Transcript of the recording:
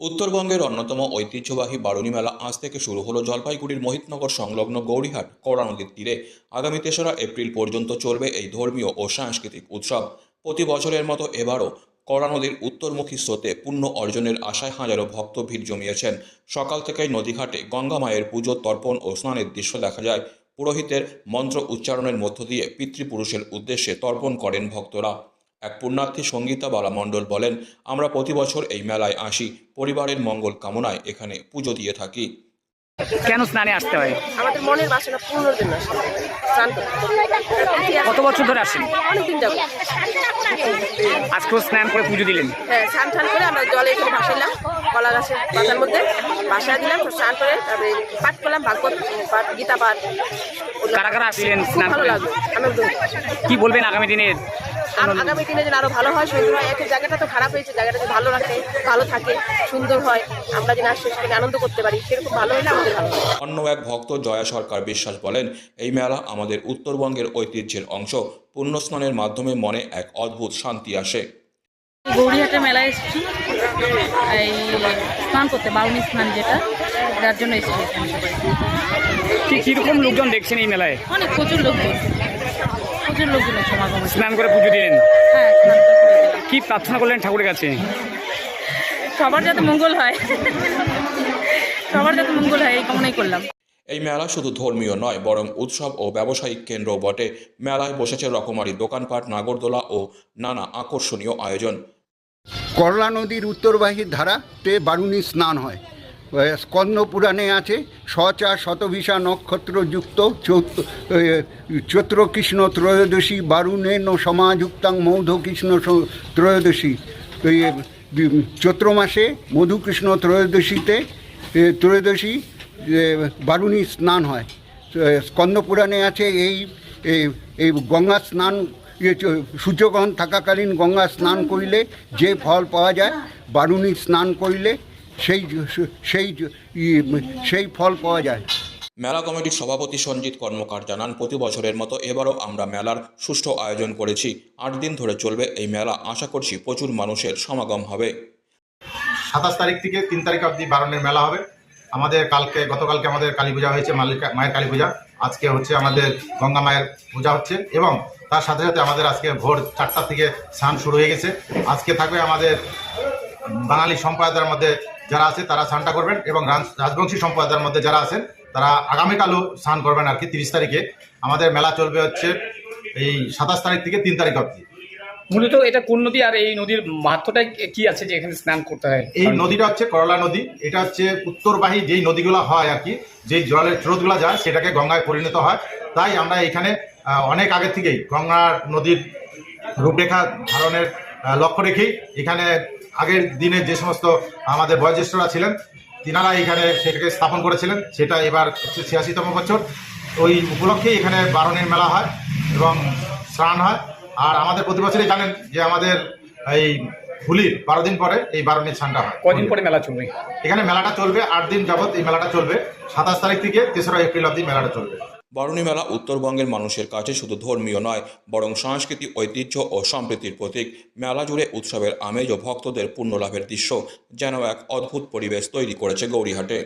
উত্তরবঙ্গের অন্যতম ঐতিহ্যবাহী বারুণী মেলা আজ থেকে শুরু হলো জলপাইগুড়ির মোহিতনগর সংলগ্ন গৌরীহাট কড়া নদীর তীরে। আগামী তেসরা এপ্রিল পর্যন্ত চলবে এই ধর্মীয় ও সাংস্কৃতিক উৎসব। প্রতি বছরের মতো এবারও কড়া নদীর উত্তরমুখী স্রোতে পুণ্য অর্জনের আশায় হাজারো ভক্ত ভিড় জমিয়েছেন। সকাল থেকেই নদীঘাটে গঙ্গা মায়ের পুজো, তর্পণ ও স্নানের দৃশ্য দেখা যায়। পুরোহিতের মন্ত্র উচ্চারণের মধ্য দিয়ে পিতৃপুরুষের উদ্দেশ্যে তর্পণ করেন ভক্তরা। এক পুণ্যার্থী সঙ্গীতা বালা মণ্ডল বলেন আমরা প্রতি বছর এই মেলায় আসি পরিবারের মঙ্গল কামনায় এখানে পুজো দিয়ে থাকি। কেন স্নানে আসতে হয়? আমাদের মনের বাসনা পূর্ণর জন্য। কত বছর ধরে আসেন? অনেকদিন যাব আজকেও স্নান করে পুজো দিলেন? হ্যাঁ স্নান টান করে আমরা জলে এখানে ভাসাইলাম কলা গাছের পাতার মধ্যে ভাসা দিলাম স্নান করে তারপরে পাঠ করলাম ভাগবত পাঠ গীতা পাঠ। কারা কারা আসছিলেন স্নান ভালো করে লাগল আনন্দ। কি বলবেন আগামী দিনের আর আগামী দিনে যেন আরও ভালো হয় সুন্দর হয় একটা জায়গাটা তো খারাপ হয়েছে জায়গাটা যদি ভালো রাখে ভালো থাকে সুন্দর হয় আমরা যেন আসলে সেখানে আনন্দ করতে পারি সেরকম ভালো হলে আমাদের ভালো অন্য এক ভক্ত জয়া সরকার বিশ্বাস বলেন এই মেলা আমাদের উত্তরবঙ্গের ঐতিহ্যের অংশ। পুণ্যস্নানের মাধ্যমে মনে এক অদ্ভুত শান্তি আসে। গৌরীহাটে মেলায় এসেছি। এই স্নান করতে বাউনি স্নান যেটা যার জন্য এসেছি কি কীরকম লোকজন দেখছেন এই মেলায়? অনেক প্রচুর লোকজন। প্রচুর লোকজনের সমাগম হয়েছে। স্নান করে পুজো দিলেন? হ্যাঁ স্নান করে। কি প্রার্থনা করলেন ঠাকুরের কাছে? সবার যাতে মঙ্গল হয় সবার যাতে মঙ্গল হয় এই কামনাই করলাম। এই মেলা শুধু ধর্মীয় নয় বরং উৎসব ও ব্যবসায়িক কেন্দ্র বটে। মেলায় বসেছে রকমারি দোকানপাট নাগরদোলা ও নানা আকর্ষণীয় আয়োজন। করলা নদীর উত্তরবাহীর ধারাতে বারুণী স্নান হয়। স্কন্দ পুরাণে আছে সচা শতভিসা নক্ষত্রযুক্ত চৈত- এ, চৈত্র কৃষ্ণ ত্রয়োদশী বারুণেন সমাযুক্তাং মৌধ কৃষ্ণ ত্রয়োদশী। চৈত্র মাসে মধুকৃষ্ণ ত্রয়োদশীতে ত্রয়োদশী বারুণী স্নান হয়। স্কন্দপুরাণে আছে এই এই- এই গঙ্গা স্নান সূর্যগ্রহণ থাকাকালীন গঙ্গা স্নান করিলে যে ফল পাওয়া যায় বারুণী স্নান করিলে সেই সেই সেই ফল পাওয়া যায়। মেলা কমিটির সভাপতি সঞ্জিত কর্মকার জানান প্রতি বছরের মতো এবারও আমরা মেলার সুষ্ঠু আয়োজন করেছি। আট দিন ধরে চলবে এই মেলা। আশা করছি প্রচুর মানুষের সমাগম হবে। সাতাশ তারিখ থেকে তিন তারিখ অবধি বারণের মেলা হবে। আমাদের কালকে, গতকালকে আমাদের কালী পূজা হয়েছে মালিকা মায়ের কালী পূজা। আজকে হচ্ছে আমাদের গঙ্গা মায়ের পূজা হচ্ছে এবং তার সাথে সাথে আমাদের আজকে ভোর চারটা থেকে স্নান শুরু হয়ে গেছে। আজকে থাকবে আমাদের বাঙালি সম্প্রদায়ের মধ্যে যারা আছে তারা স্নানটা করবেন এবং রাজ- রাজবংশী সম্প্রদায়ের মধ্যে যারা আছেন তারা আগামীকালও স্নান করবেন আর কি, তিরিশ তারিখে। আমাদের মেলা চলবে হচ্ছে এই সাতাশ তারিখ থেকে তিন তারিখ অবধি। মূলত এটা কোন নদী আর এই নদীর মাহাত্মটা কি আছে যে এখানে স্নান করতে হয়? এই নদীটা হচ্ছে করলা নদী। এটা হচ্ছে উত্তরবাহী যেই নদীগুলো হয় আর কি, যেই জলের স্রোতগুলো যায়, সেটাকে গঙ্গায় পরিণত হয়। তাই আমরা এখানে অনেক আগে থেকেই গঙ্গা নদীর রূপরেখা ধারণের লক্ষ্য রেখেই এখানে আগের দিনে যে সমস্ত আমাদের বয়োজ্যেষ্ঠরা ছিলেন, তিনারা এখানে সেটাকে স্থাপন করেছিলেন। সেটা এবার হচ্ছে ছিয়াশিতম বছর। ওই উপলক্ষেই এখানে বারণের মেলা হয় এবং স্নান হয়। আর আমাদের প্রতি বছরই জানেন যে আমাদের এই হুলির বারো দিন পরে এই বারণের স্নানটা হয় কদিন পরে মেলা চলবে? এখানে মেলাটা চলবে আট দিন যাবত এই মেলাটা চলবে। সাতাশ তারিখ থেকে তেসরা এপ্রিল অব্দি মেলাটা চলবে। বারুণী মেলা উত্তরবঙ্গের মানুষের কাছে শুধু ধর্মীয় নয় বরং সংস্কৃতি ঐতিহ্য ও সম্প্রীতির প্রতীক। মেলা জুড়ে উৎসবের আমেজ ও ভক্তদের পুণ্যলাভের দৃশ্য যেন এক অদ্ভুত পরিবেশ তৈরি করেছে গৌরীহাটে।